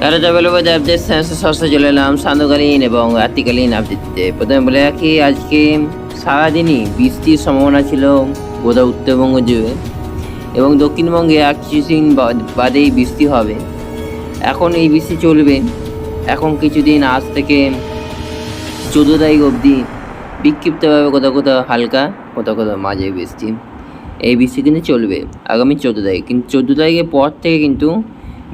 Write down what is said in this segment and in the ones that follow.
Hello developer update সস্তা চলে এলাম, সান্ধ্যকালীন এবং রাত্রিকালীন আপডেট দিতে প্রথমে বলে রাখি, আজকে সারাদিনই বৃষ্টির সম্ভাবনা ছিল গোটা উত্তরবঙ্গ জুড়ে এবং দক্ষিণবঙ্গে কিছুদিন বাদ- বাদেই বৃষ্টি হবে। এখন এই বৃষ্টি চলবে। এখন কিছুদিন আজ থেকে চোদ্দ তারিখ অবধি বিক্ষিপ্তভাবে কোথাও কোথাও হালকা, কোথাও কোথাও মাঝে বৃষ্টি। এই বৃষ্টি কিন্তু চলবে আগামী চোদ্দ তারিখ। কিন্তু চোদ্দ তারিখের পর থেকে কিন্তু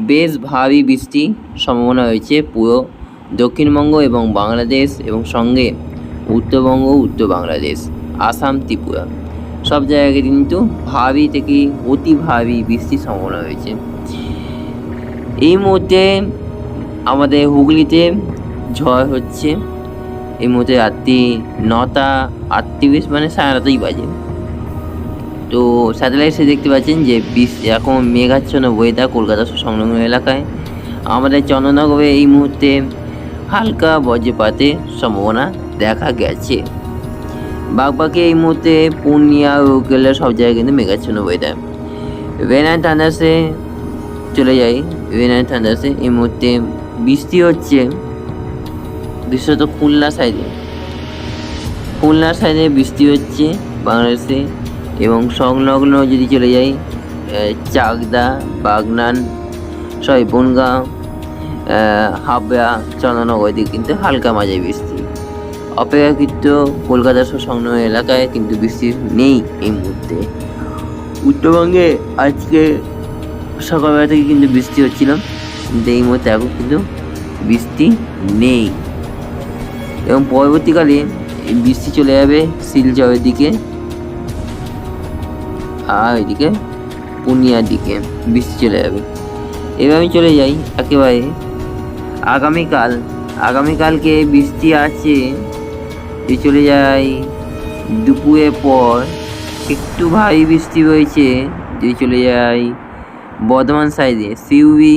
বেশ ভারী বৃষ্টি সম্ভাবনা রয়েছে পুরো দক্ষিণবঙ্গ এবং বাংলাদেশ এবং সঙ্গে উত্তরবঙ্গ উত্তর বাংলাদেশ, আসাম, ত্রিপুরা। সব জায়গায় কিন্তু ভারী থেকে অতি ভারী বৃষ্টির সম্ভাবনা রয়েছে। এই মুহূর্তে আমাদের হুগলিতে ঝড় হচ্ছে। এই মুহূর্তে রাত্রি নটা আটত্রিশ মানে সাড়ে নটাই বাজে। তো স্যাটেলাইটে দেখতে পাচ্ছেন যে বিশ এখন মেঘাচ্ছন্ন ওয়েদার কলকাতা সংলগ্ন এলাকায়। আমাদের চন্দ্রনগরে এই মুহূর্তে হালকা বজ্রপাতের সম্ভাবনা দেখা গেছে। বাগবাকি এই মুহূর্তে পূর্ণিয়া রৌকেলা সব জায়গায় কিন্তু মেঘাচ্ছন্ন ওয়েদার রেন থান্ডার্সে চলে যাই। রেন থান্ডার্সে এই মুহূর্তে বৃষ্টি হচ্ছে। বিশেষত খুলনা সাইডে খুলনা সাইডে বৃষ্টি হচ্ছে বাংলাদেশে। এবং সংলগ্ন যদি চলে যাই চাকদা বাগনান সরি বনগাঁও আহ, হাবড়া চন্দননগর দিকে কিন্তু হালকা মাঝে বৃষ্টি অপেক্ষাকৃত কলকাতা সংলগ্ন এলাকায় কিন্তু বৃষ্টি নেই এই মুহূর্তে। উত্তরবঙ্গে আজকে সকালবেলা থেকে কিন্তু বৃষ্টি হচ্ছিল কিন্তু এই মুহূর্তে এখন কিন্তু বৃষ্টি নেই। এবং পরবর্তীকালে বৃষ্টি চলে যাবে শিলচরের দিকে। আর ওইদিকে পূর্ণিয়ার দিকে, বৃষ্টি চলে যাবে। আমি চলে যাই একেবারে। আগামীকাল, আগামীকালকে বৃষ্টি আছে। এই চলে যাই দুপুরের পর, একটু ভারী বৃষ্টি রয়েছে। যদি চলে যাই বর্ধমান সাইডে, সিউড়ি,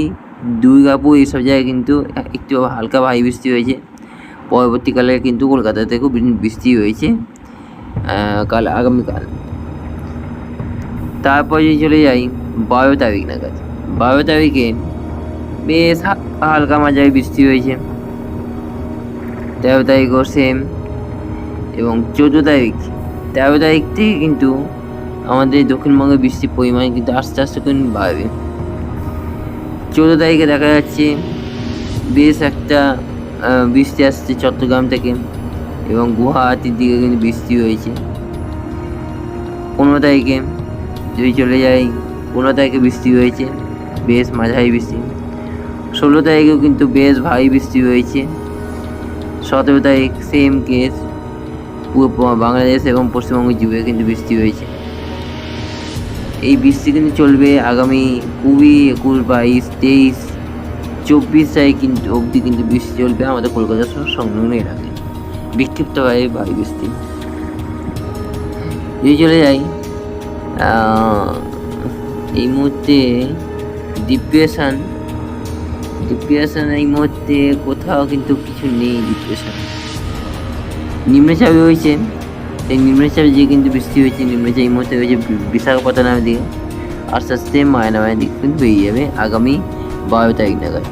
দুর্গাপুর এইসব জায়গায় কিন্তু একটু হালকা ভারী বৃষ্টি হয়েছে পরবর্তীকালে কিন্তু কলকাতাতে খুব বৃষ্টি হয়েছে কাল, আগামীকাল। তারপর যদি চলে যাই বারো তারিখ নাগাদ। বারো তারিখে বেশ হালকা মাঝারি বৃষ্টি হয়েছে। তেরো তারিখও সেম এবং চোদ্দ তারিখ। তেরো তারিখ থেকে কিন্তু আমাদের দক্ষিণবঙ্গে বৃষ্টির পরিমাণ কিন্তু আস্তে আস্তে কিন্তু বাড়বে। চোদ্দ তারিখে দেখা যাচ্ছে বেশ একটা বৃষ্টি আসছে চট্টগ্রাম থেকে এবং গুয়াহাটির দিকে কিন্তু বৃষ্টি হয়েছে। পনেরো তারিখে যদি চলে যাই পনেরো তারিখে বৃষ্টি হয়েছে বেশ মাঝারি বৃষ্টি। ষোলো তারিখেও কিন্তু বেশ ভারী বৃষ্টি হয়েছে। সতেরো তারিখ সেম কেস পুরো বাংলাদেশ এবং পশ্চিমবঙ্গ জুড়ে কিন্তু বৃষ্টি হয়েছে। এই বৃষ্টি কিন্তু চলবে আগামী কুড়ি একুশ বাইশ তেইশ চব্বিশ তারিখ কিন্তু অবধি কিন্তু বৃষ্টি চলবে আমাদের কলকাতা সংলগ্ন এলাকায়। বিক্ষিপ্তভাবে ভারী বৃষ্টি। যদি চলে আহ, এই মুহূর্তে ডিপ্রেশন ডিপ্রেশন এই মুহূর্তে কোথাও কিন্তু কিছু নেই ডিপ্রেশন নিম্নচাপ হয়েছে এই নিম্নচাপে যে কিন্তু বৃষ্টি হয়েছে, নিম্নচাপ এই মুহূর্তে হয়েছে বি- বিশাখাপত্তনমের দিকে। আস্তে আস্তে মায়ানামায়ের দিকে কিন্তু বেরিয়ে যাবে আগামী বারো তারিখ নাগাদ।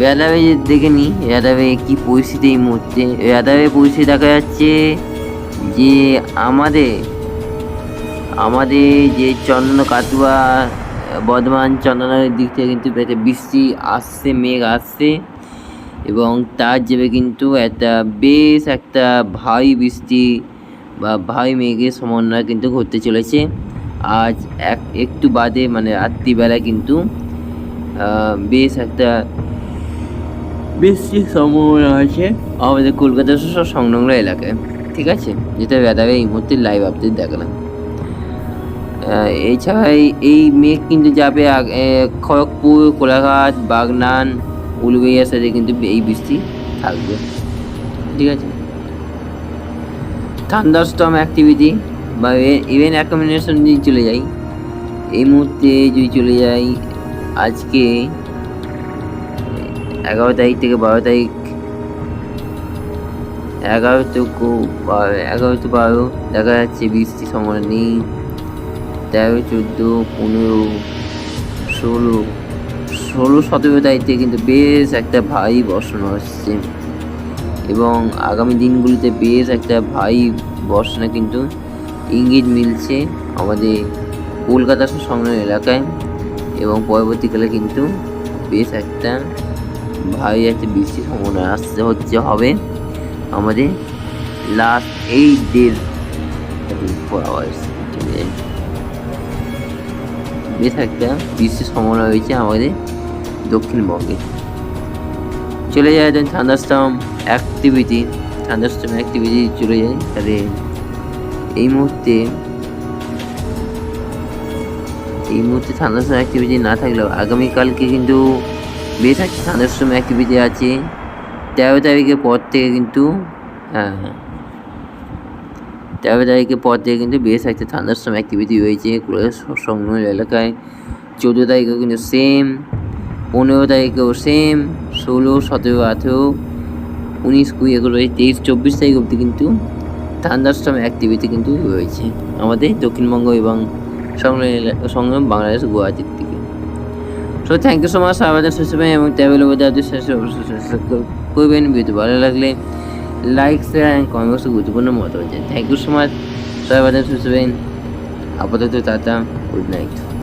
রাদারে দেখে নিই রাদারে কী পরিস্থিতি এই মুহূর্তে রাদারে পরিস্থিতি দেখা যাচ্ছে যে আমাদের আমাদের যে চন্দন কাতুয়া বর্ধমান চন্দনের দিক থেকে কিন্তু একটা বৃষ্টি আসছে, মেঘ আসছে এবং তার যাবে কিন্তু একটা বেশ একটা ভারী বৃষ্টি বা ভারী মেঘের সমন্বয় কিন্তু ঘটতে চলেছে। আজ এক, একটু বাদে মানে রাত্রিবেলা কিন্তু বেশ একটা বৃষ্টির সম্ভাবনা আছে আমাদের কলকাতা সংলগ্ন এলাকায়। ঠিক আছে? যেটা বেদাবে এই মুহূর্তে লাইভ আপডেট দেখালাম। এছাড়া এই- মেঘ কিন্তু যাবে খড়গপুর, কোলাঘাট, বাগনান, উলুবেড়িয়ার সাথে কিন্তু এই বৃষ্টি থাকবে। ঠিক আছে? থান্ডারস্টর্ম অ্যাক্টিভিটি বা ইভেন অ্যাকোমোডেশন যদি চলে যাই এই মুহূর্তে যদি চলে যাই আজকে এগারো তারিখ থেকে বারো তারিখ এগারো কো- এগারো তো বারো দেখা যাচ্ছে বৃষ্টি সম্ভাবনা নেই। তেরো, চোদ্দ, পনেরো, ষোলো ষোলো, সতেরো তারিখে কিন্তু বেশ একটা ভারী বর্ষণ আসছে। এবং আগামী দিনগুলিতে বেশ একটা ভারী বর্ষণে কিন্তু ইঙ্গিত মিলছে আমাদের কলকাতা সংলগ্ন এলাকায়। এবং পরবর্তীকালে কিন্তু বেশ একটা ভারী একটা বৃষ্টির সম্ভাবনা আসতে হচ্ছে, হবে। আমাদের লাস্ট এইট আওয়ার্স বেশ একটা বৃষ্টির সম্ভাবনা রয়েছে আমাদের দক্ষিণবঙ্গে। চলে যায় then thunderstorm activity thunderstorm activity চলে যায়। তাহলে এই মুহূর্তে এই মুহূর্তে থান্ডারস্টর্ম অ্যাক্টিভিটি না থাকলেও আগামীকালকে কিন্তু বেশ একটা থান্ডারস্টর্ম অ্যাক্টিভিটি আছে। তেরো তারিখের পর থেকে কিন্তু হ্যাঁ হ্যাঁ। তেরো তারিখের পর থেকে কিন্তু বেশ একটা থান্ডারস্টর্ম অ্যাক্টিভিটি রয়েছে সংলগ্ন এলাকায়। চোদ্দ তারিখেও কিন্তু সেম পনেরো তারিখেও সেম ষোলো, সতেরো, আঠেরো, উনিশ, কুড়ি এগুলো এই তেইশ, চব্বিশ তারিখ অবধি কিন্তু থান্ডারস্টর্ম অ্যাক্টিভিটি কিন্তু রয়েছে আমাদের দক্ষিণবঙ্গ এবং সংলগ্ন বাংলাদেশ গুয়াহাটির দিকে। So thank you so much আমাদের সুস্থভাবে এবং ট্যাবেল ওদের শেষে করবেন ভিডিও ভালো লাগলে লাইক শেয়ার অ্যান্ড কমেন্ট বক্সে গুরুত্বপূর্ণ মত হয়েছে থ্যাংক ইউ সো মাচ সবাই ভালো সুস্থ আপাতত টাটা গুড নাইট